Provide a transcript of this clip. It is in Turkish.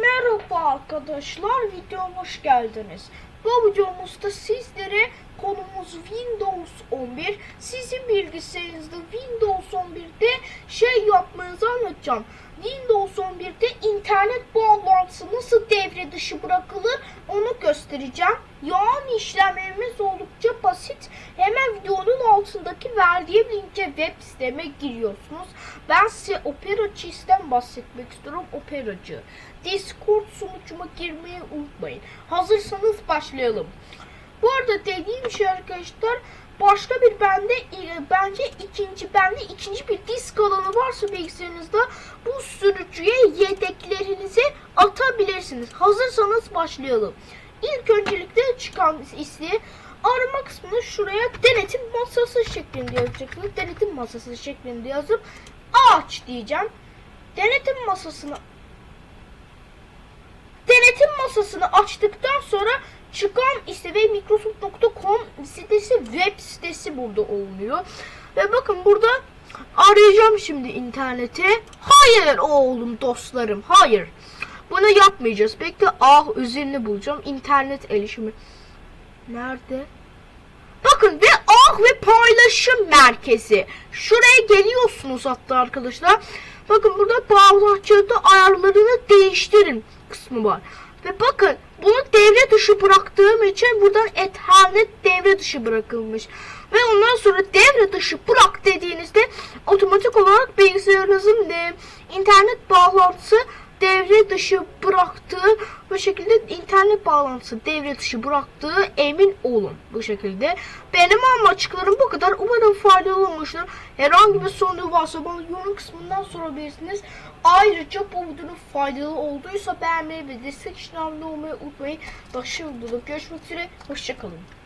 Merhaba arkadaşlar, videoma hoş geldiniz. Bu videomuzda sizlere konumuz Windows 11. Sizin bilgisayarınızda Windows 11'de şey yapmanızı anlatacağım. Windows 11'de internet bağlantısı nasıl devre dışı bırakılır göstereceğim. Yani işlemlerimiz oldukça basit. Hemen videonun altındaki verdiğim linke web siteme giriyorsunuz. Ben size Operacı'dan bahsetmek istiyorum. Operacı. Discord sunucuma girmeyi unutmayın. Hazırsanız başlayalım. Bu arada dediğim şey arkadaşlar başka bir bende e, bence ikinci bende ikinci bir disk alanı varsa bilgisayarınızda bu sürücüye yedeklerinizi atabilirsiniz. Hazırsanız başlayalım. İlk öncelikle çıkan ismi arama kısmını şuraya denetim masası şeklinde yazacaksınız. Denetim masası şeklinde yazıp aç diyeceğim. Denetim masasını denetim masasını açtıktan sonra çıkan işte ve Microsoft.com sitesi web sitesi burada oluyor. Ve bakın burada arayacağım şimdi interneti. Hayır oğlum dostlarım hayır. Bunu yapmayacağız. Bekle ah üzerine bulacağım. internet erişimi. Nerede? Bakın ve ah ve paylaşım merkezi. Şuraya geliyorsunuz hatta arkadaşlar. Bakın burada bağlantıda ayarlarını değiştirin kısmı var. Ve bakın bunu devre dışı bıraktığım için buradan Ethernet devre dışı bırakılmış. Ve ondan sonra devre dışı bırak dediğinizde otomatik olarak bilgisayarınızın e, internet bağlantısı devre dışı bıraktığı bu şekilde internet bağlantısı devre dışı bıraktığı emin olun bu şekilde. Benim amaçlarım bu kadar. Umarım faydalı olmuştur. Herhangi bir sorunu varsa bana yorum kısmından sorabilirsiniz. Ayrıca bu videonun faydalı olduysa beğenmeyi ve destek için abone olmayı unutmayın. Videoda görüşmek üzere. Hoşçakalın.